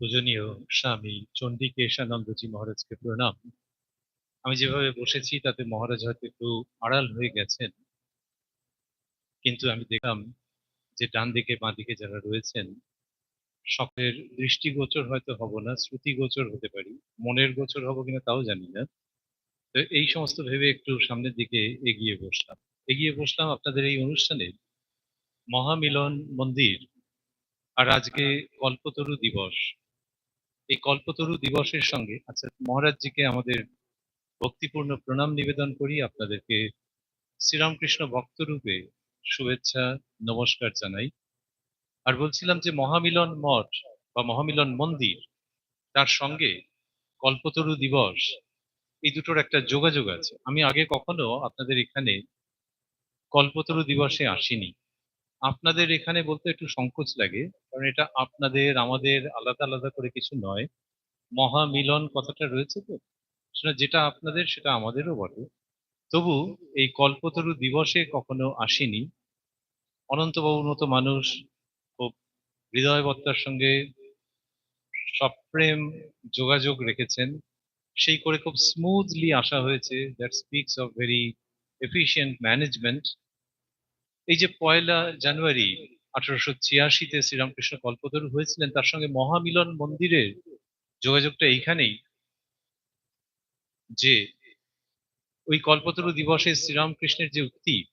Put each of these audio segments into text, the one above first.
পূজনীয় স্বামী চণ্ডীকেশানন্দজি মহারাজকে প্রণাম। আমি যেভাবে বসেছি, তাতে মহারাজ হয়তো একটু আড়াল হয়ে গেছেন। কিন্তু আমি দেখলাম যে ডান দিকে, বাঁ দিকে যারা রয়েছেন সকলের দৃষ্টিগোচর হয়তো হব না শ্রুতিগোচর হতে পারি, মনের গোচর হব কিনা তাও জানি না। তো এই সমস্ত ভেবে একটু সামনের দিকে এগিয়ে বসলাম। এগিয়ে বসলাম আপনাদের এই অনুষ্ঠানে মহামিলন মন্দির আর আজকে কল্পতরু দিবস। এই কল্পতরু দিবসের সঙ্গে আচ্ছা মহারাজজিকে আমাদের ভক্তিপূর্ণ প্রণাম নিবেদন করি। আপনাদেরকে শ্রীরামকৃষ্ণ ভক্তরূপে শুভেচ্ছা, নমস্কার জানাই। আর বলছিলাম যে মহামিলন মঠ বা মহামিলন মন্দির, তার সঙ্গে কল্পতরু দিবস, এই দুটোর একটা যোগাযোগ আছে। আমি আগে কখনো আপনাদের এখানে কল্পতরু দিবসে আসিনি। আপনাদের এখানে বলতে একটু সংকোচ লাগে, কারণ এটা আপনাদের, আমাদের আলাদা আলাদা করে কিছু নয়। মহামিলন কথাটা রয়েছে তো? সেটা যেটা আপনাদের, সেটা আমাদেরও বটে। তবু এই কল্পতরু দিবসে কখনো আসিনি। অনন্তবাবুর মতো মানুষ খুব হৃদয়বত্তার সঙ্গে সপ্রেম যোগাযোগ রেখেছেন। সেই করে খুব স্মুথলি আসা হয়েছে। That speaks of very efficient management এই যে পয়লা জানুয়ারি আঠারোশো ছিয়াশিতে শ্রীরামকৃষ্ণ কল্পতরু হয়েছিলেন, তার সঙ্গে মহামিলন মন্দিরের যোগাযোগটা এইখানেই যে ওই কল্পতরু দিবসে শ্রীরামকৃষ্ণের যে উক্তি,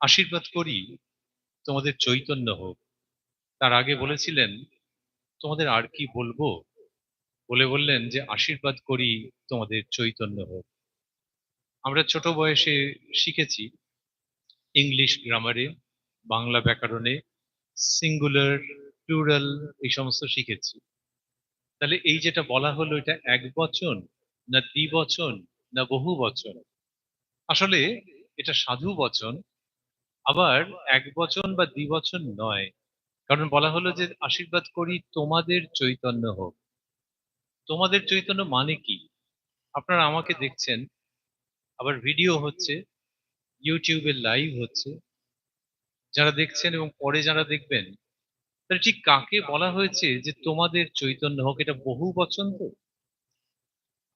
আশীর্বাদ করি তোমাদের চৈতন্য হোক। তার আগে বলেছিলেন, তোমাদের আর কি বলব? বলে বললেন যে, আশীর্বাদ করি তোমাদের চৈতন্য হোক। আমরা ছোট বয়সে শিখেছি ইংলিশ গ্রামারে বাংলা ব্যাকরণে সিঙ্গুলার প্লুরাল এই সমস্ত শিখেছি। তাহলে এই যেটা বলা হলো এটা এক বচন, না দ্বিবচন, না বহু বচন আসলে এটা সাধু বচন, আবার এক বচন বা দ্বিবচন নয়। কারণ বলা হলো যে আশীর্বাদ করি তোমাদের চৈতন্য হোক। তোমাদের চৈতন্য মানে কি? আপনারা আমাকে দেখছেন, আবার ভিডিও হচ্ছে ইউটিউবে লাইভ হচ্ছে। যারা দেখছেন এবং পরে যারা দেখবেন, তাহলে ঠিক কাকে বলা হয়েছে যে তোমাদের চৈতন্য হোক, এটা বহু তো?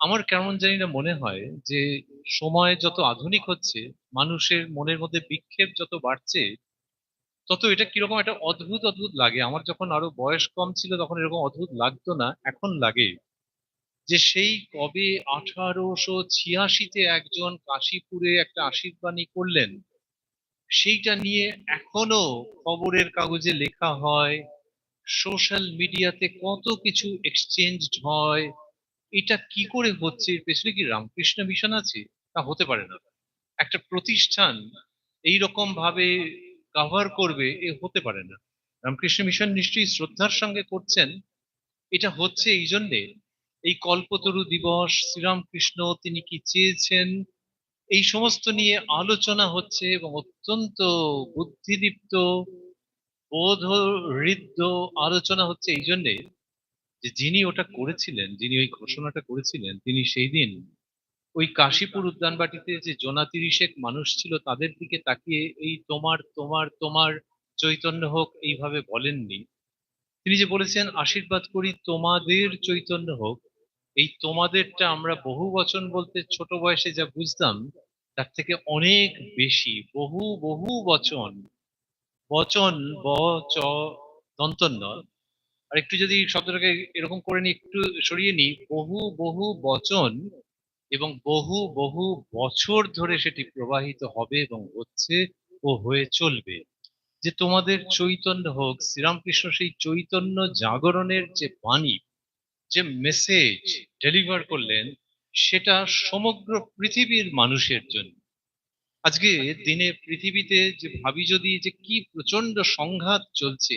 আমার কেমন জানি না মনে হয় যে সময় যত আধুনিক হচ্ছে, মানুষের মনের মধ্যে বিক্ষেপ যত বাড়ছে, তত এটা কীরকম একটা অদ্ভুত অদ্ভুত লাগে। আমার যখন আরও বয়স কম ছিল, তখন এরকম অদ্ভুত লাগতো না, এখন লাগে। যে সেই কবে আঠারোশো ছিয়াশিতে একজন কাশীপুরে একটা আশীর্বাণী করলেন, সেইটা নিয়ে এখনও খবরের কাগজে লেখা হয়, সোশ্যাল মিডিয়াতে কত কিছু এক্সচেঞ্জ হয়, এটা কি করে হচ্ছে পেছনে কি রামকৃষ্ণ মিশন আছে? তা হতে পারে না। একটা প্রতিষ্ঠান এই রকম ভাবে কাভার করবে, এ হতে পারে না। রামকৃষ্ণ মিশন নিশ্চয়ই শ্রদ্ধার সঙ্গে করছেন, এটা হচ্ছে এই জন্যে এই কল্পতরু দিবস শ্রীরামকৃষ্ণ তিনি কি চেয়েছেন? এই সমস্ত নিয়ে আলোচনা হচ্ছে এবং অত্যন্ত বুদ্ধিদীপ্ত বোধ হৃদ্য আলোচনা হচ্ছে। এই জন্যে যে যিনি ওটা করেছিলেন, যিনি ওই ঘোষণাটা করেছিলেন, তিনি সেই দিন ওই কাশীপুর উদ্যানবাটিতে যে জোনা তিরিশেক মানুষ ছিল, তাদের দিকে তাকিয়ে এই তোমার তোমার তোমার চৈতন্য হোক এইভাবে বলেননি। তিনি যে বলেছেন, আশীর্বাদ করি তোমাদের চৈতন্য হোক এই তোমাদেরটা আমরা বহু বচন বলতে ছোট বয়সে যা বুঝতাম, তার থেকে অনেক বেশি। বহু বহু বচন। বচন, ব, চ, দন্তন্য। আর একটু যদি শব্দটাকে এরকম করে নি একটু সরিয়ে নি বহু বহু বচন এবং বহু বহু বছর ধরে সেটি প্রবাহিত হবে এবং হচ্ছে ও হয়ে চলবে। যে তোমাদের চৈতন্য হোক, শ্রীরামকৃষ্ণ সেই চৈতন্য জাগরণের যে বাণী যে মেসেজ ডেলিভার করলেন সেটা সমগ্র পৃথিবীর মানুষের জন্য। আজকে দিনে পৃথিবীতে যে ভাবি যদি যে কি প্রচণ্ড সংঘাত চলছে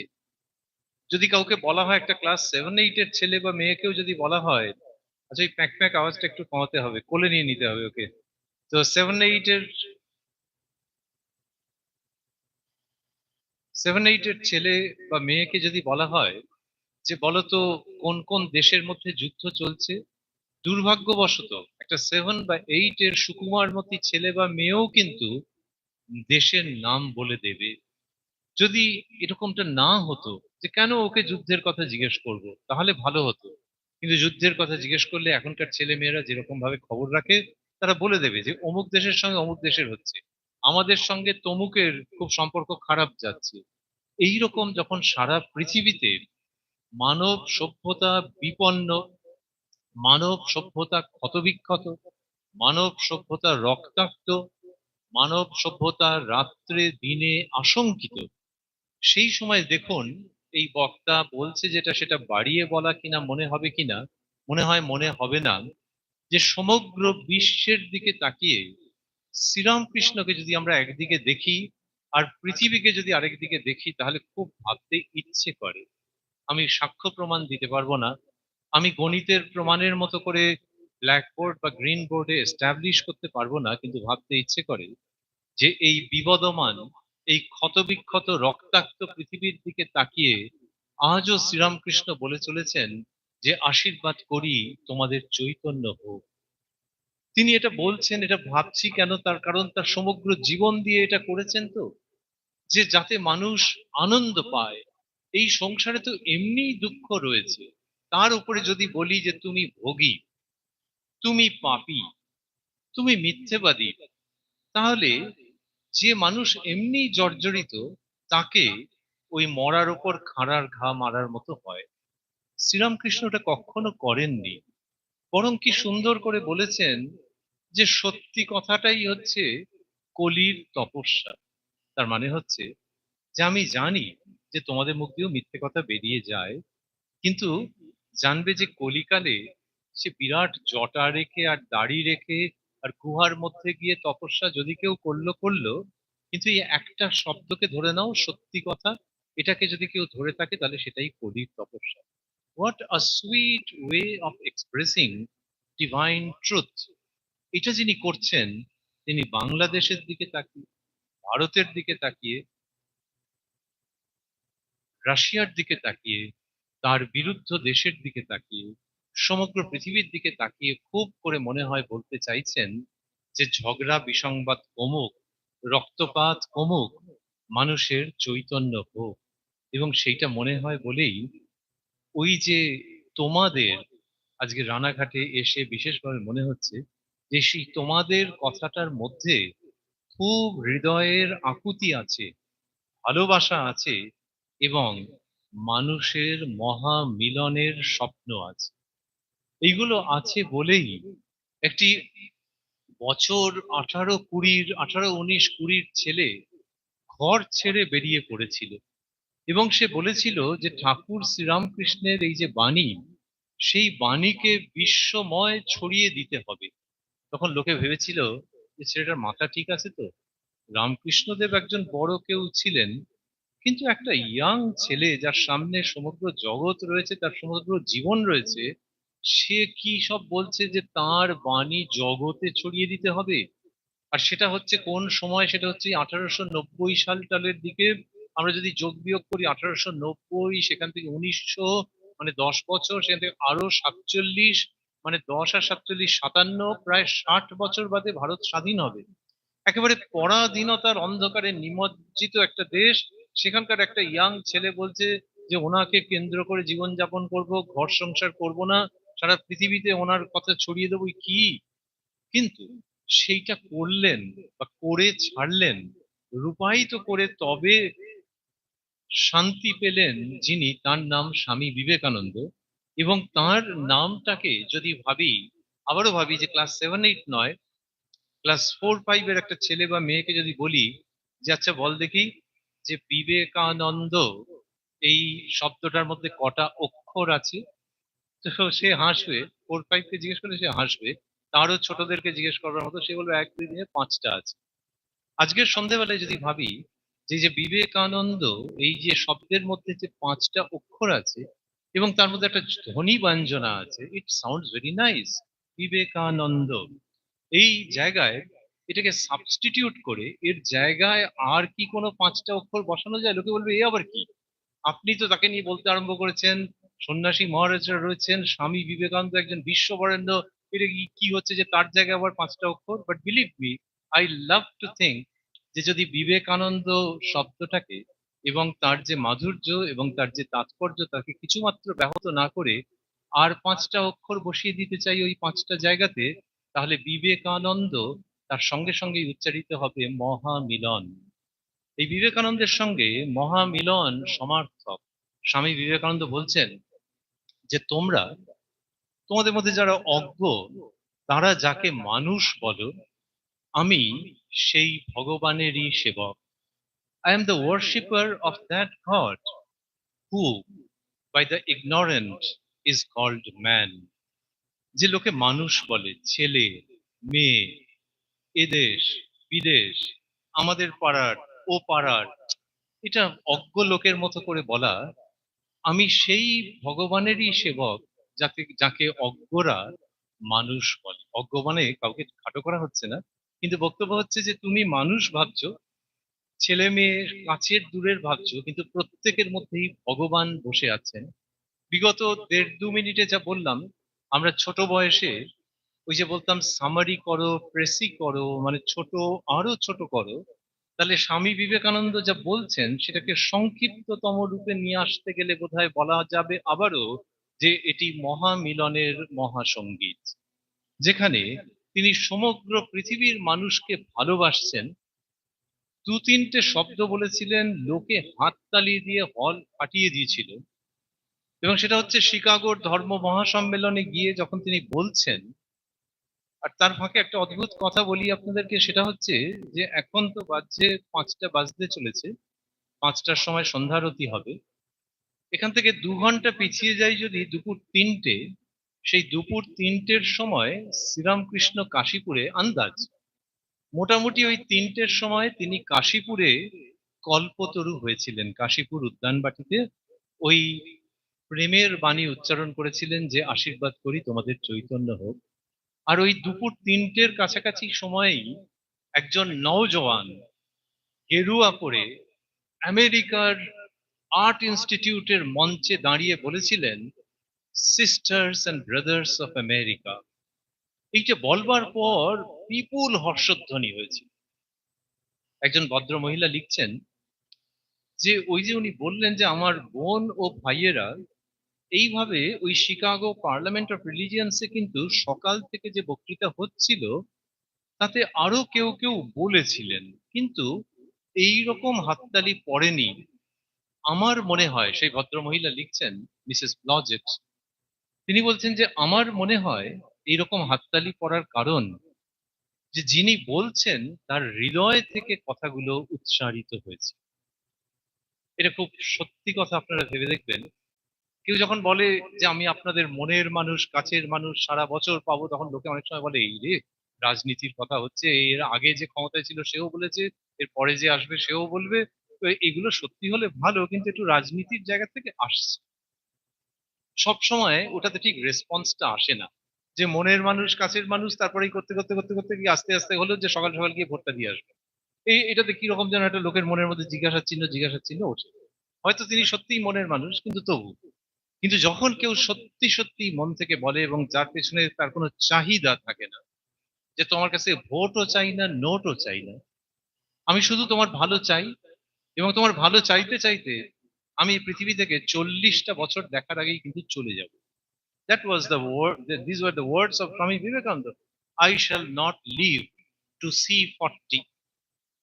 যদি কাউকে বলা হয় একটা ক্লাস সেভেন এইটের ছেলে বা মেয়েকেও যদি বলা হয় আচ্ছা এই প্যাক প্যাক আওয়াজটা একটু কমাতে হবে কোলে নিয়ে নিতে হবে ওকে। তো সেভেন এইটের সেভেন এইটের ছেলে বা মেয়েকে যদি বলা হয় যে বলতো, কোন কোন দেশের মধ্যে যুদ্ধ চলছে? দুর্ভাগ্যবশত একটা সেভেন বা এইট এর সুকুমার মতি ছেলে বা মেয়েও কিন্তু দেশের নাম বলে দেবে। যদি এরকমটা না হতো, যে কেন ওকে যুদ্ধের কথা জিজ্ঞেস করব? তাহলে ভালো হতো। কিন্তু যুদ্ধের কথা জিজ্ঞেস করলে এখনকার ছেলে মেয়েরা যেরকম ভাবে খবর রাখে, তারা বলে দেবে যে অমুক দেশের সঙ্গে অমুক দেশের হচ্ছে। আমাদের সঙ্গে তমুকের খুব সম্পর্ক খারাপ যাচ্ছে। এই রকম যখন সারা পৃথিবীতে মানব সভ্যতা বিপন্ন, মানব সভ্যতা ক্ষতবিক্ষত, মানব সভ্যতা রক্তাক্ত, মানব সভ্যতা রাত্রে দিনে আশঙ্কিত। সেই সময় দেখুন, এই বক্তা বলছে যেটা, সেটা বাড়িয়ে বলা কিনা, মনে হবে কিনা, মনে হয় মনে হবে না, যে সমগ্র বিশ্বের দিকে তাকিয়ে শ্রীরামকৃষ্ণকে যদি আমরা একদিকে দেখি আর পৃথিবীকে যদি আরেকদিকে দেখি, তাহলে খুব ভাবতে ইচ্ছে করে। আমি সাক্ষ্য প্রমাণ দিতে পারব না। আমি গণিতের প্রমাণের মতো করে ব্ল্যাকবোর্ড বা গ্রিন বোর্ডে এস্টাবলিশ করতে পারব না, কিন্তু ভাবতে ইচ্ছে করে যে এই বিবদমান, এই ক্ষতবিক্ষত, রক্তাক্ত পৃথিবীর দিকে তাকিয়ে আজও শ্রীরামকৃষ্ণ বলে চলেছেন যে, আশীর্বাদ করি তোমাদের চৈতন্য হোক তিনি এটা বলছেন, এটা ভাবছি কেন, তার কারণ তার সমগ্র জীবন দিয়ে এটা করেছেন তো, যে যাতে মানুষ আনন্দ পায় এই সংসারে তো এমনিই দুঃখ রয়েছে। তার উপরে যদি বলি যে তুমি ভোগী, তুমি পাপী, তুমি মিথ্যেবাদী, তাহলে যে মানুষ এমনি জর্জরিত, তাকে ওই মরার ওপর খাঁড়ার ঘা মারার মতো হয়। শ্রীরামকৃষ্ণ ওটা কখনো করেননি। বরং কি সুন্দর করে বলেছেন যে সত্যি কথাটাই হচ্ছে কলির তপস্যা। তার মানে হচ্ছে যে আমি জানি যে তোমাদের মুখ দিয়েও মিথ্যে কথা বেরিয়ে যায়। কিন্তু জানবে যে কলিকালে সে বিরাট জটা রেখে আর দাড়ি রেখে আর গুহার মধ্যে গিয়ে তপস্যা যদি কেউ করল করল কিন্তু এই একটা শব্দকে ধরে নাও সত্যি কথা এটাকে যদি কেউ ধরে থাকে তাহলে সেটাই কলির তপস্যা। What a sweet way of expressing divine truth এটা যিনি করছেন তিনি বাংলাদেশের দিকে তাকিয়ে ভারতের দিকে তাকিয়ে রাশিয়ার দিকে তাকিয়ে, তার বিরুদ্ধ দেশের দিকে তাকিয়ে, সমগ্র পৃথিবীর দিকে তাকিয়ে খুব করে মনে হয় বলতে চাইছেন যে ঝগড়া, বিসংবাদ কমুক রক্তপাত কমুক মানুষের চৈতন্য হোক এবং সেইটা মনে হয় বলেই ওই যে তোমাদের আজকে রানাঘাটে এসে বিশেষভাবে মনে হচ্ছে যে সেই তোমাদের কথাটার মধ্যে খুব হৃদয়ের আকুতি আছে, ভালোবাসা আছে এবং মানুষের মহা মিলনের স্বপ্ন আছে। এইগুলো আছে বলেই একটি বছর আঠারো কুড়ির, আঠারো উনিশ কুড়ির ছেলে ঘর ছেড়ে বেরিয়ে পড়েছিল এবং সে বলেছিল যে ঠাকুর শ্রীরামকৃষ্ণের এই যে বাণী, সেই বাণীকে বিশ্বময় ছড়িয়ে দিতে হবে। তখন লোকে ভেবেছিল যে ছেলেটার মাথা ঠিক আছে তো? রামকৃষ্ণদেব একজন বড় কেউ ছিলেন কিন্তু একটা ইয়াং ছেলে যার সামনে সমগ্র জগৎ রয়েছে, তার সমগ্র জীবন রয়েছে, সে কি সব বলছে যে তার বাণী জগতে ছড়িয়ে দিতে হবে? আর সেটা হচ্ছে কোন সময়? সেটা হচ্ছে আঠারোশো নব্বই সাল টালের দিকে। আমরা যদি যোগ বিয়োগ করি আঠারোশো নব্বই, সেখান থেকে উনিশশো মানে দশ বছর, সেখান থেকে আরও সাতচল্লিশ মানে দশ আর সাতচল্লিশ সাতান্ন, প্রায় ষাট বছর বাদে ভারত স্বাধীন হবে। একেবারে পরাধীনতার অন্ধকারে নিমজ্জিত একটা দেশ। সেখানকার একটা ইয়াং ছেলে বলছে যে ওনাকে কেন্দ্র করে জীবনযাপন করব, ঘর সংসার করব না, সারা পৃথিবীতে ওনার কথা ছড়িয়ে দেবো, কি? কিন্তু সেইটা করলেন বা করে ছাড়লেন রূপায়িত করে তবে শান্তি পেলেন যিনি, তার নাম স্বামী বিবেকানন্দ এবং তার নামটাকে যদি ভাবি, আবারও ভাবি যে ক্লাস সেভেন এইট নয় ক্লাস ফোর ফাইভের একটা ছেলে বা মেয়েকে যদি বলি যে আচ্ছা বল দেখি। যে বিবেকানন্দ, এই শব্দটার মধ্যে কটা অক্ষর আছে? তো সে হাসবে ফোর ফাইভকে জিজ্ঞেস করলে সে হাসবে, তারও ছোটদেরকে জিজ্ঞেস করবার মতো সে বলবে, এক, দুই দিনে পাঁচটা আছে। আজকের সন্ধ্যেবেলায় যদি ভাবি যে যে বিবেকানন্দ, এই যে শব্দের মধ্যে যে পাঁচটা অক্ষর আছে এবং তার মধ্যে একটা ধ্বনি ব্যঞ্জনা আছে it sounds very nice Vivekananda. এই জায়গায় এটাকে সাবস্টিটিউট করে এর জায়গায় আর কি কোনো পাঁচটা অক্ষর বসানো যায়? লোকে বলবে, এ আবার কি? আপনি তো তাকে নিয়ে বলতে আরম্ভ করেছেন, সন্ন্যাসী মহারাজরা রয়েছেন, স্বামী বিবেকানন্দ একজন বিশ্ববরেণ্য। এটা কি হচ্ছে যে তার জায়গায় আবার পাঁচটা অক্ষর? But believe me I love to think যে যদি বিবেকানন্দ শব্দটাকে এবং তার যে মাধুর্য এবং তার যে তাৎপর্য তাকে কিছুমাত্র ব্যাহত না করে আর পাঁচটা অক্ষর বসিয়ে দিতে চাই ওই পাঁচটা জায়গাতে, তাহলে বিবেকানন্দ তার সঙ্গে সঙ্গে উচ্চারিত হবে মহামিলন। এই বিবেকানন্দের সঙ্গে মহামিলন সমার্থক। স্বামী বিবেকানন্দ বলছেন যে, তোমরা, তোমাদের মধ্যে যারা অজ্ঞ, তারা যাকে মানুষ বলো, আমি সেই ভগবানেরই সেবক। I am the worshipper of that God who by the ignorant is called man যে লোকে মানুষ বলে, ছেলে, মেয়ে এদেশ, বিদেশ, আমাদের পাড়ার, ও পাড়ার, এটা অজ্ঞ লোকের মতো করে বলা, আমি সেই ভগবানেরই সেবক যাকে যাকে অজ্ঞরা মানুষ বলে। অজ্ঞ মানে কাউকে খাটো করা হচ্ছে না, কিন্তু বক্তব্য হচ্ছে যে তুমি মানুষ ভাবছ, ছেলে মেয়ে কাছের দূরের ভাবছ, কিন্তু প্রত্যেকের মধ্যেই ভগবান বসে আছেন। বিগত দেড় দু মিনিটে যা বললাম, আমরা ছোট বয়সে ওই যে বলতাম, সামারি করো, প্রেসি করো মানে ছোট, আরও ছোট করো। তাহলে স্বামী বিবেকানন্দ যা বলছেন, সেটাকে সংক্ষিপ্ততম রূপে নিয়ে আসতে গেলে বোধহয় বলা যাবে আবারও যে এটি মহামিলনের মহাসঙ্গীত যেখানে তিনি সমগ্র পৃথিবীর মানুষকে ভালোবাসছেন। দু তিনটে শব্দ বলেছিলেন, লোকে হাততালি দিয়ে হল ফাটিয়ে দিয়েছিল। এবং সেটা হচ্ছে শিকাগোর ধর্ম মহাসম্মেলনে গিয়ে যখন তিনি বলছেন আর তার ফাঁকে একটা অদ্ভুত কথা বলি আপনাদেরকে, সেটা হচ্ছে যে এখন তো বাজছে পাঁচটা বাজতে চলেছে, পাঁচটার সময় সন্ধ্যারতি হবে। এখান থেকে দু ঘণ্টা পিছিয়ে যাই যদি দুপুর তিনটে, সেই দুপুর তিনটের সময় শ্রীরামকৃষ্ণ কাশীপুরে আন্দাজ। মোটামুটি ওই তিনটের সময় তিনি কাশীপুরে কল্পতরু হয়েছিলেন, কাশীপুর উদ্যানবাটিতে। ওই প্রেমের বাণী উচ্চারণ করেছিলেন যে, আশীর্বাদ করি তোমাদের চৈতন্য হোক। আর ওই দুপুর তিনটের কাছাকাছি সময়েই একজন নওজওয়ান গেরুয়া পরে আমেরিকার আর্ট ইনস্টিটিউটের মঞ্চে দাঁড়িয়ে বলেছিলেন sisters and brothers of America এইটা বলবার পর বিপুল হর্ষধ্বনি হয়েছে। একজন ভদ্র মহিলা লিখছেন যে, ওই যে উনি বললেন যে, আমার বোন ও ভাইয়েরা এইভাবে ওই শিকাগো পার্লামেন্ট অফ রিলিজিয়ান্সে কিন্তু সকাল থেকে যে বক্তৃতা হচ্ছিল, তাতে আরও কেউ কেউ বলেছিলেন। কিন্তু এই রকম হাততালি পড়েনি। আমার মনে হয়, সেই ভদ্র মহিলা লিখছেন মিসেস ব্লজেট তিনি বলছেন যে আমার মনে হয় এইরকম হাততালি পড়ার কারণ যে যিনি বলছেন, তার হৃদয় থেকে কথাগুলো উচ্চারিত হয়েছে। এটা খুব সত্যি কথা আপনারা ভেবে দেখবেন। কেউ যখন বলে যে আমি আপনাদের মনের মানুষ, কাছের মানুষ, সারা বছর পাবো, তখন লোকে অনেক সময় বলে, এই রে, রাজনীতির কথা হচ্ছে, এর আগে যে ক্ষমতায় ছিল সেও বলেছে, এর পরে যে আসবে সেও বলবে। তো এগুলো সত্যি হলে ভালো, কিন্তু একটু রাজনীতির জায়গা থেকে আসছে। সব সময় ওটাতে ঠিক রেসপন্সটা আসে না। যে মনের মানুষ, কাছের মানুষ, তারপরেই করতে করতে করতে করতে গিয়ে আস্তে আস্তে হলো যে সকাল সকাল গিয়ে ভোটটা দিয়ে আসবে। এই, এটাতে কি রকম যেন একটা লোকের মনের মধ্যে জিজ্ঞাসা চিহ্ন জিজ্ঞাসা চিহ্ন ওঠে। হয়তো তিনি সত্যিই মনের মানুষ, কিন্তু তবু কিন্তু যখন কেউ সত্যি সত্যি মন থেকে বলে এবং যার পেছনে তার কোনো চাহিদা থাকে না, যে তোমার কাছে ভোটও চাই না, নোটও চাই না, আমি শুধু তোমার ভালো চাই এবং তোমার ভালো চাইতে চাইতে আমি পৃথিবী থেকে চল্লিশটা বছর দেখার আগেই কিন্তু চলে যাব। That was the word this was the words of Swami Vivekananda I shall not live to see forty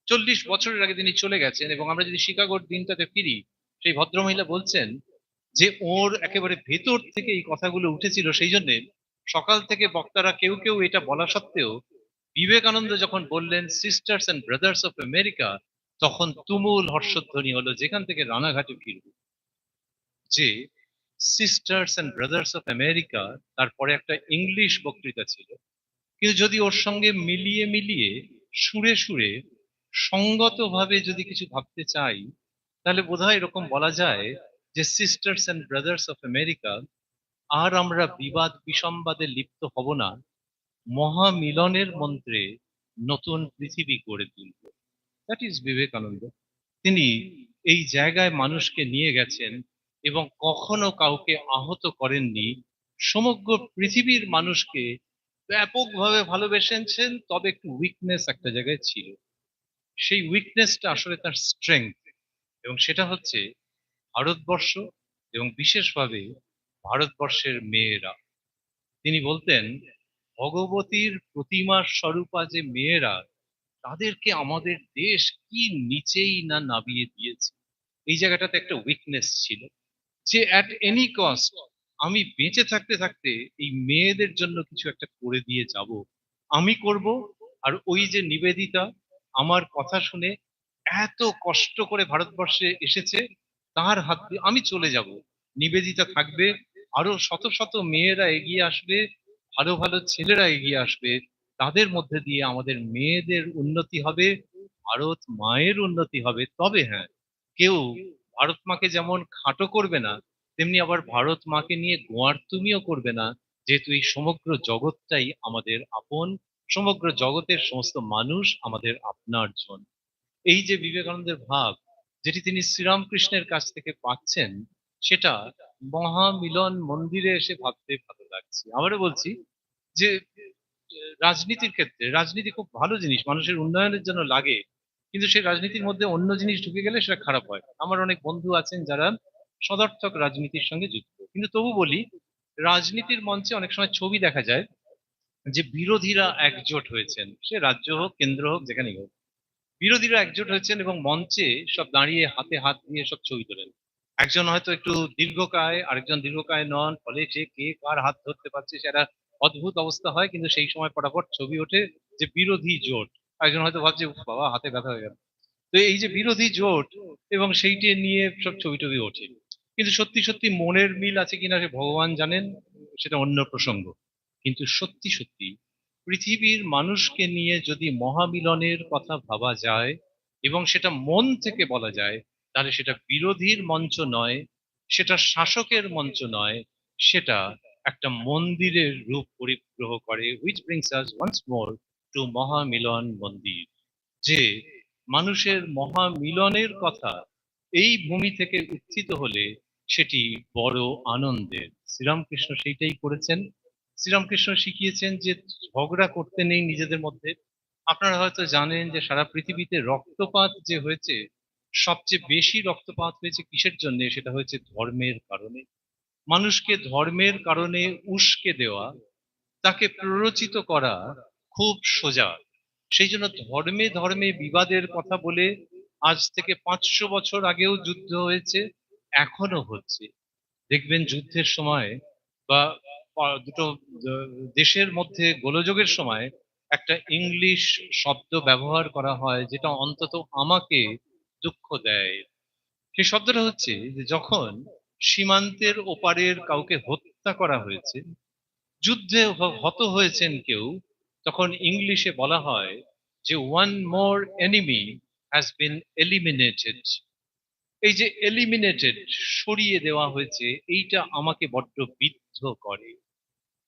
চল্লিশ বছরের আগে তিনি চলে গেছেন এবং আমরা যদি শিকাগোর দিনটাতে ফিরি, সেই ভদ্রমহিলা বলছেন যে ওর একেবারে ভেতর থেকে এই কথাগুলো উঠেছিল, সেই জন্য সকাল থেকে বক্তারা কেউ কেউ এটা বলা সত্ত্বেও বিবেকানন্দ যখন বললেন sisters and brothers of America তখন তুমুল হর্ষধ্বনি হলো, যেখান থেকে রানাঘাটে ফিরব। যে sisters and brothers of America তারপরে একটা ইংলিশ বক্তৃতা ছিল। কিন্তু যদি ওর সঙ্গে মিলিয়ে মিলিয়ে, সুরে সুরে, সঙ্গতভাবে যদি কিছু ভাবতে চাই, তাহলে বোধহয় এরকম বলা যায় যে sisters and brothers of America আর আমরা বিবাদ বিসম্বাদে লিপ্ত হব না, মহামিলনের মন্ত্রে নতুন পৃথিবী গড়ে তুলব। দ্যাট ইজ বিবেকানন্দ তিনি এই জায়গায় মানুষকে নিয়ে গেছেন এবং কখনো কাউকে আহত করেননি। সমগ্র পৃথিবীর মানুষকে ব্যাপকভাবে ভালোবেসেছেন, তবে একটু উইকনেস একটা জায়গায় ছিল। সেই উইকনেসটা আসলে তার স্ট্রেংথ এবং সেটা হচ্ছে ভারতবর্ষ এবং বিশেষভাবে ভারতবর্ষের মেয়েরা। তিনি বলতেন, ভগবতীর প্রতিমার স্বরূপা যে মেয়েরা, তাদেরকে আমাদের দেশ কি নিচেই না নামিয়ে দিয়েছে? এই জায়গাটাতে একটা উইকনেস ছিল যে অ্যাট এনি কস্ট আমি বেঁচে থাকতে থাকতে এই মেয়েদের জন্য কিছু একটা করে দিয়ে যাব। আমি করব আর ওই যে নিবেদিতা আমার কথা শুনে এত কষ্ট করে ভারতবর্ষে এসেছে তার হাত দিয়ে আমি চলে যাব। নিবেদিতা থাকবে, আরও শত শত মেয়েরা এগিয়ে আসবে, ভালো ভালো ছেলেরা এগিয়ে আসবে। তাদের মধ্যে দিয়ে আমাদের মেয়েদের উন্নতি হবে, ভারত মায়ের উন্নতি হবে। তবে হ্যাঁ কেউ ভারত মাকে যেমন খাটো করবে না, তেমনি আবার ভারত মাকে নিয়ে গোয়ার তুমিও করবে না। যেহেতু এই সমগ্র জগৎটাই আমাদের আপন, সমগ্র জগতের সমস্ত মানুষ আমাদের আপনার জন। এই যে বিবেকানন্দের ভাব যেটি তিনি শ্রীরামকৃষ্ণের কাছ থেকে পাচ্ছেন, সেটা মহামিলন মন্দিরে এসে ভাবতে ভালো লাগছে। আবারও বলছি যে, রাজনীতির ক্ষেত্রে, রাজনীতি খুব ভালো জিনিস, মানুষের উন্নয়নের জন্য লাগে, কিন্তু সেই রাজনীতির মধ্যে অন্য জিনিস ঢুকে গেলে সেটা খারাপ হয়। আমার অনেক বন্ধু আছেন যারা সদর্থক রাজনীতির সঙ্গে যুক্ত। কিন্তু তবু বলি, রাজনীতির মঞ্চে অনেক সময় ছবি দেখা যায় যে, বিরোধীরা একজোট হয়েছেন। সে রাজ্য হোক, কেন্দ্র হোক, যেখানেই হোক। বিরোধীরা একজোট হয়েছেন এবং মঞ্চে সব দাঁড়িয়ে হাতে হাত দিয়ে সব ছবি তোলেন। একজন হয়তো একটু দীর্ঘকায় আরেকজন দীর্ঘকায় নন ফলে সে কে কার হাত ধরতে পারছে সেটা অদ্ভুত অবস্থা হয় কিন্তু সেই সময় পটাপট ছবি ওঠে যে বিরোধী জোট। একজন হয়তো ভাবছে "উফ, বাবা হাতে ব্যথা হয়ে গেল। তো এই যে বিরোধী জোট এবং সেইটি নিয়ে সব ছবি টবি ওঠে। কিন্তু সত্যি সত্যি মনের মিল আছে কিনা সে ভগবান জানেন সেটা অন্য প্রসঙ্গ। কিন্তু সত্যি সত্যি পৃথিবীর মানুষকে নিয়ে যদি মহামিলনের কথা ভাবা যায় এবং সেটা মন থেকে বলা যায়, তাহলে সেটা বিরোধীর মঞ্চ নয়, সেটা শাসকের মঞ্চ নয়, সেটা একটা মন্দিরের রূপ পরিগ্রহ করে which brings us once more to মহামিলন মন্দির, যে মানুষের মহামিলনের কথা এই ভূমি থেকে উত্থিত হলে সেটি বড় আনন্দের। শ্রীরামকৃষ্ণ সেইটাই করেছেন। শ্রীরামকৃষ্ণ শিখিয়েছেন যে ঝগড়া করতে নেই নিজেদের মধ্যে। আপনারা হয়তো জানেন যে সারা পৃথিবীতে রক্তপাত যে হয়েছে, সবচেয়ে বেশি রক্তপাত হয়েছে কিসের জন্য? সেটা হয়েছে ধর্মের কারণে। মানুষকে ধর্মের কারণে উস্কে দেওয়া, তাকে প্ররোচিত করা খুব সোজা। সেই জন্য ধর্মে ধর্মে বিবাদের কথা বলে আজ থেকে পাঁচশো বছর আগেও যুদ্ধ হয়েছে এখনও হচ্ছে। দেখবেন যুদ্ধের সময় বা দুটো দেশের মধ্যে গোলযোগের সময় একটা ইংলিশ শব্দ ব্যবহার করা হয়, যেটা অন্তত আমাকে দুঃখ দেয়। সেই শব্দটা হচ্ছে যে যখন সীমান্তের ওপারের কাউকে হত্যা করা হয়েছে, যুদ্ধে হত হয়েছেন কেউ, তখন ইংলিশে বলা হয় যে one more enemy has been eliminated এই যে এলিমিনেটেড সরিয়ে দেওয়া হয়েছে, এইটা আমাকে বড্ড বিদ্ধ করে।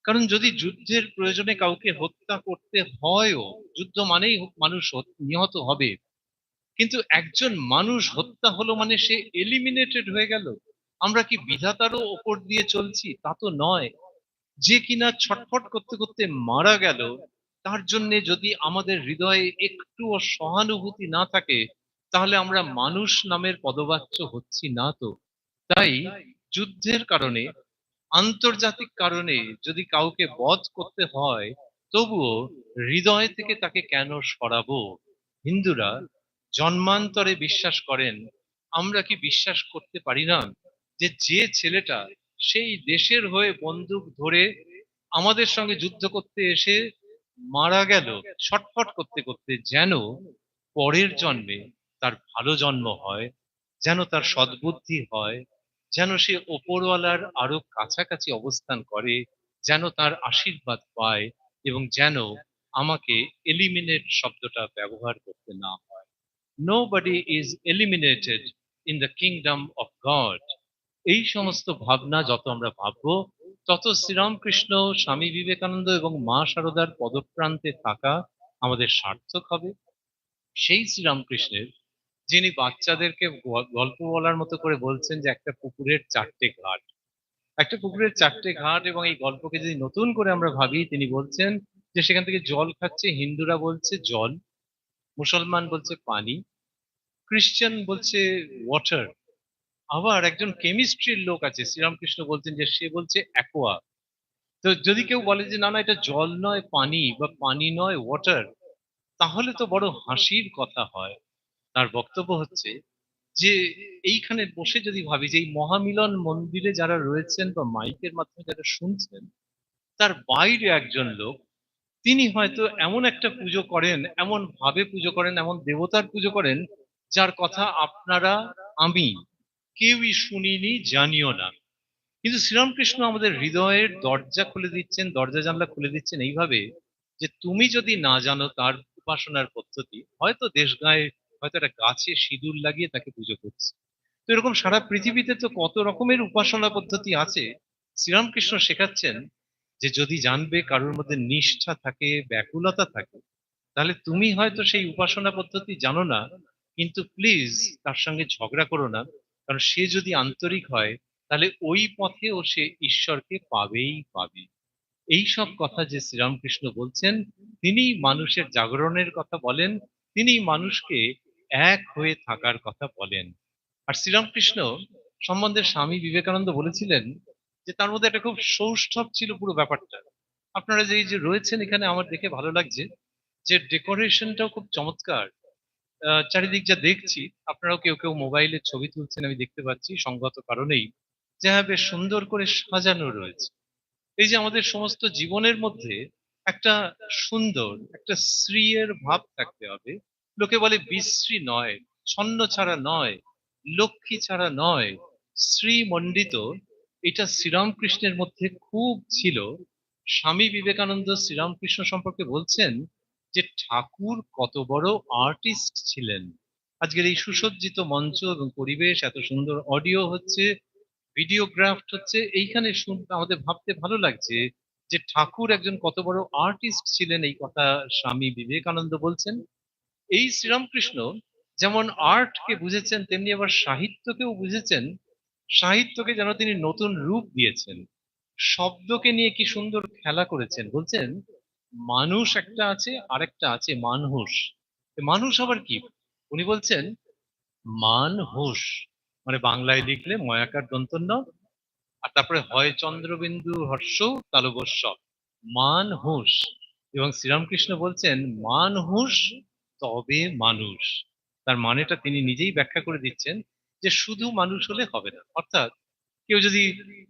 কারণ যদি যুদ্ধের প্রয়োজনে কাউকে হত্যা করতে হয়ও, যুদ্ধ মানেই মানুষ নিহত হবে। কিন্তু একজন মানুষ হত্যা হলো মানে সে এলিমিনেটেড হয়ে গেল। আমরা কি বিধাতারও ওপর দিয়ে চলছি? তা তো নয়। যে কিনা ছটফট করতে করতে মারা গেল, তার জন্য যদি আমাদের হৃদয়ে একটুও সহানুভূতি না থাকে, তাহলে আমরা মানুষ নামের পদবাচ্য হচ্ছি না তো। তাই যুদ্ধের কারণে আন্তর্জাতিক কারণে যদি কাউকে বধ করতে হয়, তবুও হৃদয় থেকে তাকে কেন সরাবো? হিন্দুরা জন্মান্তরে বিশ্বাস করেন, আমরা কি বিশ্বাস করতে পারি না যে যে ছেলেটা সেই দেশের হয়ে বন্দুক ধরে আমাদের সঙ্গে যুদ্ধ করতে এসে মারা গেল, ছটফট করতে করতে যেন পরের জন্মে তার ভালো জন্ম হয়, যেন তার সদ্বুদ্ধি হয় যেন সে ওপরওয়ালার আরও কাছাকাছি অবস্থান করে, যেন তার আশীর্বাদ পায় এবং যেন আমাকে এলিমিনেট শব্দটা ব্যবহার করতে না হয়। Nobody is eliminated in the kingdom of God এই সমস্ত ভাবনা যত আমরা ভাববো, তত শ্রীরামকৃষ্ণ, স্বামী বিবেকানন্দ এবং মা শারদার পদপ্রান্তে থাকা আমাদের সার্থক হবে। সেই শ্রীরামকৃষ্ণের যিনি বাচ্চাদেরকে গল্প বলার মতো করে বলছেন যে একটা পুকুরের চারটে ঘাট। একটা পুকুরের চারটে ঘাট এবং এই গল্পকে যদি নতুন করে আমরা ভাবি, তিনি বলছেন যে সেখান থেকে জল খাচ্ছে, হিন্দুরা বলছে জল, মুসলমান বলছে পানি ক্রিশ্চিয়ান বলছে ওয়াটার আবার একজন কেমিস্ট্রির লোক আছে, শ্রীরামকৃষ্ণ বলছেন যে সে বলছে অ্যাকোয়া তো যদি কেউ বলে যে না না, এটা জল নয়, পানি, বা পানি নয় ওয়াটার তাহলে তো বড় হাসির কথা হয়। তার বক্তব্য হচ্ছে যে এইখানে বসে যদি ভাবি যে এই মহামিলন মন্দিরে যারা রয়েছেন বা মাইকের মাধ্যমে যারা শুনছেন, তার বাইরে একজন লোক, তিনি হয়তো এমন একটা পুজো করেন, এমন ভাবে পুজো করেন, এমন দেবতার পুজো করেন, যার কথা আপনারা, আমি কেউই শুনিনি, জানিও না। কিন্তু শ্রীরামকৃষ্ণ আমাদের হৃদয়ের দরজা খুলে দিচ্ছেন, দরজা জানলা খুলে দিচ্ছেন এইভাবে যে তুমি যদি না জানো তার উপাসনার পদ্ধতি, হয়তো দেশ গায়ে হয়তো একটা গাছে সিঁদুর লাগিয়ে তাকে পুজো করছে। তো এরকম সারা পৃথিবীতে তো কত রকমের উপাসনা পদ্ধতি আছে। শ্রীরামকৃষ্ণ শেখাচ্ছেন যে যদি জানবে কারোর মধ্যে নিষ্ঠা থাকে, ব্যাকুলতা থাকে, তাহলে তুমি হয়তো সেই উপাসনা পদ্ধতি জানো না, কিন্তু প্লিজ তার সঙ্গে ঝগড়া করো না, কারণ সে যদি আন্তরিক হয়, তাহলে ওই পথেও সে ঈশ্বরকে পাবেই পাবে। এই সব কথা যে শ্রীরামকৃষ্ণ বলছেন, তিনি মানুষের জাগরণের কথা বলেন, তিনি মানুষকে এক হয়ে থাকার কথা বলেন। আর শ্রীরামকৃষ্ণ সম্বন্ধে স্বামী বিবেকানন্দ বলেছিলেন যে, তার মধ্যে একটা খুব সৌষ্ঠব ছিল পুরো ব্যাপারটা। আপনারা যে যে রয়েছেন এখানে, আমার দেখে ভালো লাগছে যে ডেকোরেশনটাও খুব চমৎকার। চারিদিক যা দেখছি, আপনারাও কেউ কেউ মোবাইলে ছবি তুলছেন, আমি দেখতে পাচ্ছি সঙ্গত কারণেই, যে হ্যাঁ বেশ সুন্দর করে সাজানো রয়েছে। এই যে আমাদের সমস্ত জীবনের মধ্যে একটা সুন্দর, একটা শ্রীয়ের ভাব থাকতে হবে। লোকে বলে বিশ্রী নয়, ছন্ন ছাড়া নয়, লক্ষ্মী ছাড়া নয় শ্রীমণ্ডিত এটা শ্রীরামকৃষ্ণের মধ্যে খুব ছিল। স্বামী বিবেকানন্দ শ্রীরামকৃষ্ণ সম্পর্কে বলছেন যে ঠাকুর কত বড় আর্টিস্ট ছিলেন। আজকের এই সুসজ্জিত মঞ্চ এবং পরিবেশ এত সুন্দর অডিও হচ্ছে, ভিডিওগ্রাফ হচ্ছে, এইখানে শুনতে আমাদের ভাবতে ভালো লাগছে যে ঠাকুর একজন কত বড় আর্টিস্ট ছিলেন এই কথা স্বামী বিবেকানন্দ বলছেন। এই শ্রীরামকৃষ্ণ যেমন আর্টকে বুঝেছেন, তেমনি আবার সাহিত্যকেও বুঝেছেন। সাহিত্যকে যেন তিনি নতুন রূপ দিয়েছেন। শব্দকে নিয়ে কি সুন্দর খেলা করেছেন, বলছেন, মানুষ একটা আছে, আরেকটা আছে মানহুস মানুষ আবার কি? উনি বলছেন মানহুস মানে বাংলায় লিখলে ময়াকার দন্তন্য, আর তারপরে হয় চন্দ্রবিন্দু হর্ষ তালবস্য মান হুঁস এবং শ্রীরামকৃষ্ণ বলছেন মান হুঁস তবে মানুষ। তার মানেটা তিনি নিজেই ব্যাখ্যা করে দিচ্ছেন যে শুধু মানুষ হলে হবে না। অর্থাৎ কেউ যদি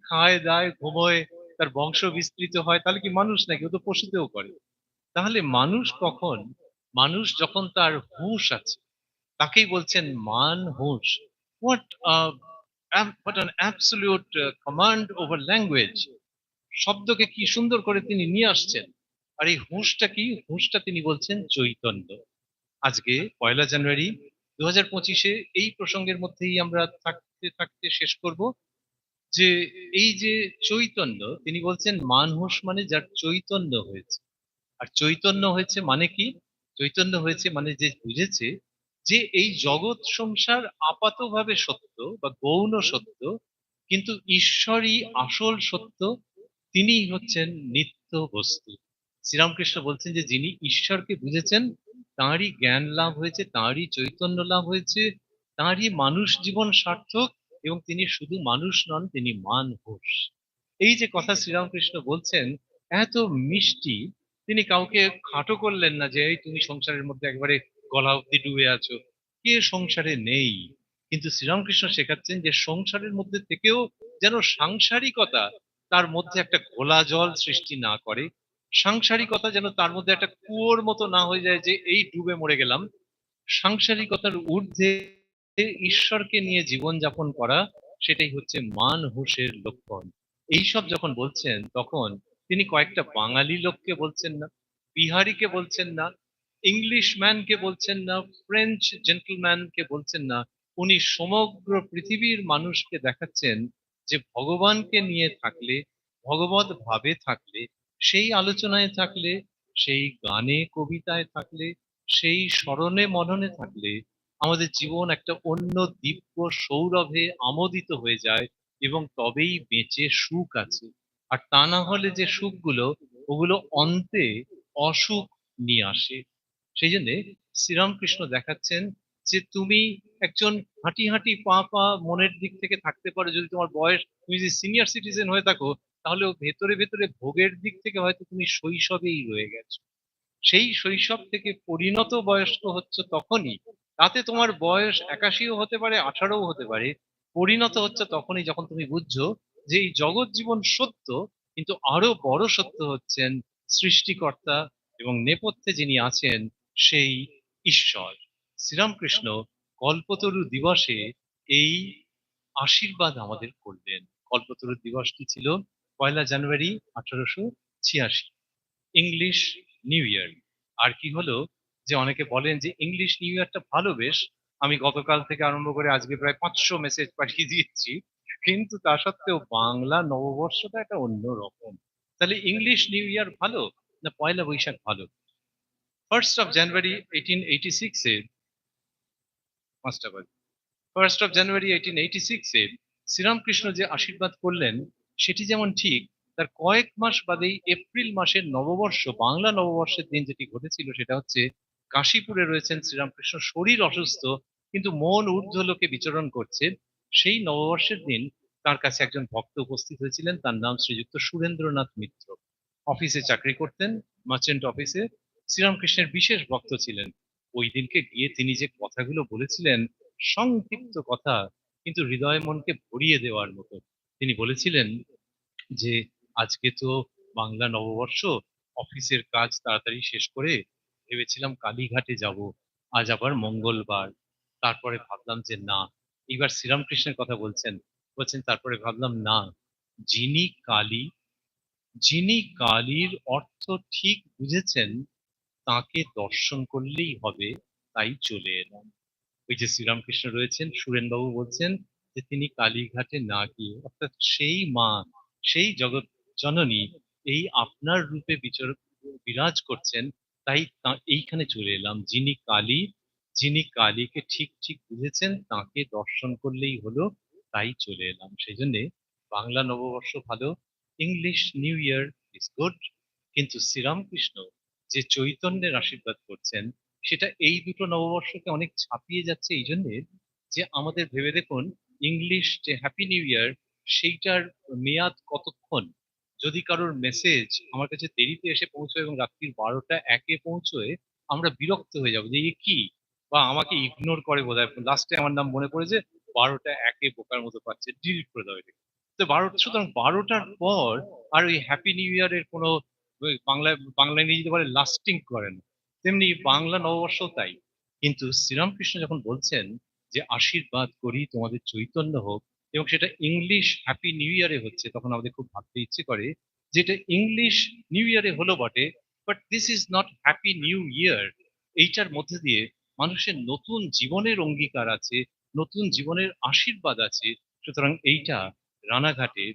খায়, দায়, ঘুমোয়, তার বংশ বিস্তৃত হয়, তাহলে কি মানুষ নাকি? ও তো পশুতেও করে তাহলে মানুষ কখন? মানুষ যখন তার হুঁশ আছে, তাকেই বলছেন মান হুঁশ। What an absolute command over language শব্দকে কি সুন্দর করে তিনি নিয়ে আসছেন। আর এই হুঁশটা কি? হুঁশটা তিনি বলছেন চৈতন্য। আজকে পয়লা জানুয়ারি দু হাজার পঁচিশে এই প্রসঙ্গের মধ্যেই আমরা থাকতে থাকতে শেষ করব যে এই যে চৈতন্য, তিনি বলছেন মানহুস মানে যার চৈতন্য হয়েছে। আর চৈতন্য হয়েছে মানে কি? চৈতন্য হয়েছে মানে যে বুঝেছে যে এই জগৎ সংসার আপাতভাবে সত্য বা গৌণ সত্য, কিন্তু ঈশ্বরই আসল সত্য, তিনিই হচ্ছেন নিত্য বস্তু। শ্রীরামকৃষ্ণ বলছেন যে যিনি ঈশ্বরকে বুঝেছেন তাঁরই জ্ঞান লাভ হয়েছে, তাঁরই চৈতন্য লাভ হয়েছে, তাঁরই মানুষ জীবন সার্থক এবং তিনি শুধু মানুষ নন, তিনি মান হোস এই যে কথা শ্রীরামকৃষ্ণ বলছেন, এত মিষ্টি, তিনি কাউকে খাটো করলেন না যে, এই তুমি সংসারের মধ্যে একবারে গলা অব্দি ডুবে আছো। কে সংসারে নেই? কিন্তু শ্রীরামকৃষ্ণ শেখাচ্ছেন যে, সংসারের মধ্যে থেকেও যেন সাংসারিকতা, তার মধ্যে একটা ঘোলা জল সৃষ্টি না করে সাংসারিকতা যেন তার মধ্যে একটা কুয়োর মতো না হয়ে যায় যে এই ডুবে মরে গেলাম। সাংসারিকতার ঊর্ধ্বে ঈশ্বরকে নিয়ে জীবন যাপন করা, সেটাই হচ্ছে মান হুঁশের লক্ষণ। এইসব যখন বলছেন, তখন তিনি কয়েকটা বাঙালি লোককে বলছেন না, বিহারিকে বলছেন না ইংলিশ ম্যানকে বলছেন না, ফ্রেঞ্চ জেন্টলম্যানকে বলছেন না, উনি সমগ্র পৃথিবীর মানুষকে দেখাচ্ছেন যে ভগবানকে নিয়ে থাকলে, ভগবত ভাবে থাকলে সেই আলোচনায় থাকলে, সেই গানে, কবিতায় থাকলে, সেই স্মরণে, মননে থাকলে আমাদের জীবন একটা অন্য দিব্য সৌরভে আমোদিত হয়ে যায় এবং তবেই বেঁচে সুখ আছে। আর তা না হলে যে সুখগুলো, ওগুলো অন্তে অসুখ নিয়ে আসে। সেই জন্যে শ্রীরামকৃষ্ণ দেখাচ্ছেন যে তুমি একজন হাঁটি হাঁটি পা পা মনের দিক থেকে থাকতে পারো। যদি তোমার বয়স, তুমি যদি সিনিয়র সিটিজেন হয়ে থাকো তাহলে ভেতরে ভেতরে ভোগের দিক থেকে হয়তো তুমি শৈশবেই রয়ে গেছো। সেই শৈশব থেকে পরিণত বয়স্ক হচ্ছে তখনই। তাতে তোমার বয়স একাশিও হতে পারে, আঠারোও হতে পারে। পরিণত হচ্ছে তখনই যখন তুমি বুঝছ যে এই জগৎ জীবন সত্য, কিন্তু আরও বড় সত্য হচ্ছেন সৃষ্টিকর্তা এবং নেপথ্যে যিনি আছেন সেই ঈশ্বর। শ্রীরামকৃষ্ণ কল্পতরু দিবসে এই আশীর্বাদ আমাদের করলেন। কল্পতরু দিবসটি ছিল পয়লা জানুয়ারি আঠারোশো ছিয়াশি। ইংলিশ নিউ ইয়ার আর কি হলো যে অনেকে বলেন যে ইংলিশ নিউ ইয়ারটা ভালো বেশ। আমি গতকাল থেকে আরম্ভ করে আজকে প্রায় পাঁচশো মেসেজ পাঠিয়ে দিয়েছি। কিন্তু তা সত্ত্বেও বাংলা নববর্ষটা একটা অন্য রকম। তাহলে ইংলিশ নিউ ইয়ার ভালো না পয়লা বৈশাখ ভালো? First of January eighteen eighty সিক্সে পাঁচটা বাজে। First of January eighteen eighty সিক্সে শ্রীরামকৃষ্ণ যে আশীর্বাদ করলেন সেটি যেমন ঠিক, তার কয়েক মাস বাদেই এপ্রিল মাসের নববর্ষ, বাংলা নববর্ষের দিন যেটি ঘটেছিল সেটা হচ্ছে কাশীপুরে রয়েছেন শ্রীরামকৃষ্ণ। শরীর অসুস্থ, কিন্তু মন ঊর্ধ্ব লোকে বিচরণ করছে সেই নববর্ষের দিন তার কাছে একজন ভক্ত উপস্থিত হয়েছিলেন, তার নাম শ্রীযুক্ত সুরেন্দ্রনাথ মিত্র। অফিসে চাকরি করতেন মার্চেন্ট অফিসে শ্রীরামকৃষ্ণের বিশেষ ভক্ত ছিলেন। ওই দিনকে গিয়ে তিনি যে কথাগুলো বলেছিলেন, সংক্ষিপ্ত কথা, কিন্তু হৃদয় মনকে ভরিয়ে দেওয়ার মতো। তিনি বলেছিলেন যে, আজকে তো বাংলা নববর্ষ, অফিসের কাজ তাড়াতাড়ি শেষ করে ভেবেছিলাম কালীঘাটে যাব, আজ আবার মঙ্গলবার। তারপরে ভাবলাম যে, না। এবার শ্রীরামকৃষ্ণের কথা বলছেন বলছেন, তারপরে ভাবলাম, না, যিনি কালী, যিনি কালীর অর্থ ঠিক বুঝেছেন, তাকে দর্শন করলেই হবে, তাই চলে এলাম। ওই যে শ্রীরামকৃষ্ণ রয়েছেন, সুরেনবাবু বলছেন যে তিনি কালীঘাটে না গিয়ে, অর্থাৎ সেই মা, সেই জগৎ জননী এই আপনার রূপে বিচর, বিরাজ করছেন, তাই এইখানে চলে এলাম। যিনি কালী, যিনি কালীকে ঠিক ঠিক বুঝেছেন, তাকে দর্শন করলেই হলো, তাই চলে এলাম। সেই জন্যে বাংলা নববর্ষ ভালো, English new year is good, কিন্তু শ্রীরামকৃষ্ণ যে চৈতন্যের আশীর্বাদ করছেন, সেটা এই দুটো নববর্ষকে অনেক ছাপিয়ে যাচ্ছে, এই জন্যে যে আমাদের ভেবে দেখুন ইংলিশ যে হ্যাপি নিউ ইয়ার সেইটার মেয়াদ কতক্ষণ? যদি কারোর মেসেজ আমার কাছে দেরিতে এসে পৌঁছয় এবং রাত্রির বারোটা একে পৌঁছয়, আমরা বিরক্ত হয়ে যাব যে কি? বা আমাকে ইগনোর করে বোধ হয় লাস্টে আমার নাম মনে পড়ে যে বারোটা একে বোকার মতো পাচ্ছে ডিলিট করে দাও তো বারোটা সুতরাং বারোটার পর আর ওই হ্যাপি নিউ ইয়ারের কোনো বাংলা বাংলা ইংরেজিতে বলে লাস্টিং করে না। তেমনি বাংলা নববর্ষ তাই। কিন্তু শ্রীরামকৃষ্ণ যখন বলছেন যে আশীর্বাদ করি তোমাদের চৈতন্য হোক এবং সেটা ইংলিশ হ্যাপি নিউ ইয়ারে হচ্ছে, তখন আমাদের খুব ভাবতে ইচ্ছে করে যেটা ইংলিশ নিউ ইয়ারে হলো বটে but this is not happy new year এইটার মধ্যে দিয়ে মানুষের নতুন জীবনের অঙ্গীকার আছে, নতুন জীবনের আশীর্বাদ আছে। সুতরাং এইটা রানাঘাটে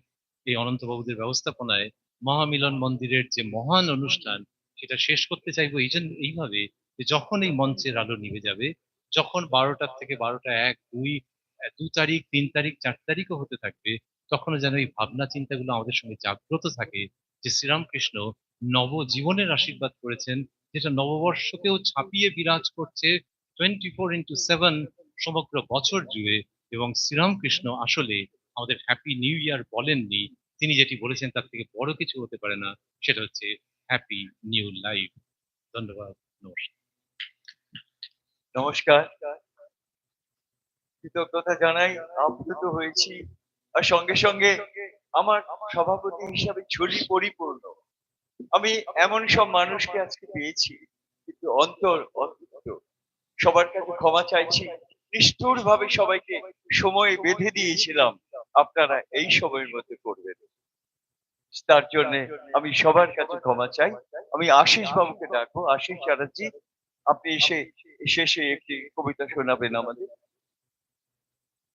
এই অনন্তবাবুদের ব্যবস্থাপনায় মহামিলন মন্দিরের যে মহান অনুষ্ঠান, সেটা শেষ করতে চাইব এই জন্য, এইভাবে যে যখন এই মঞ্চের আলো নিভে যাবে যখন বারোটার থেকে বারোটা এক, দুই দু তারিখ, তিন তারিখ, চার তারিখও হতে থাকবে, তখনও যেন এই ভাবনা চিন্তাগুলো আমাদের সঙ্গে জাগ্রত থাকে যে শ্রীরামকৃষ্ণ নবজীবনের আশীর্বাদ করেছেন, যেটা নববর্ষকেও ছাপিয়ে বিরাজ করছে টোয়েন্টি ফোর ইন্টু সেভেন সমগ্র বছর জুড়ে এবং শ্রীরামকৃষ্ণ আসলে আমাদের হ্যাপি নিউ ইয়ার বলেননি। তিনি যেটি বলেছেন তার থেকে বড় কিছু হতে পারে না, সেটা হচ্ছে হ্যাপি নিউ লাইফ ধন্যবাদ, নমস্কার। নমস্কার। কৃতজ্ঞতা জানাই, আপ্লুত হয়েছি। আর সঙ্গে সঙ্গে আমার সভাপতি হিসাবে ঝুলি পরিপূর্ণ। আমি এমন সব মানুষকে আজকে পেয়েছি, কিন্তু অন্তর অতৃপ্ত। সবার কাছে ক্ষমা চাইছি। নিষ্ঠুর ভাবে সবাইকে সময় বেঁধে দিয়েছিলাম। আপনারা এই সময়ের মধ্যে করবেন। তার জন্য আমি সবার কাছে ক্ষমা চাই। আমি আশিস বাবুকে ডাকবো। আশিস চ্যাটার্জি আপনি এসে শেষে একটি কবিতা শোনাবেন আমাদের।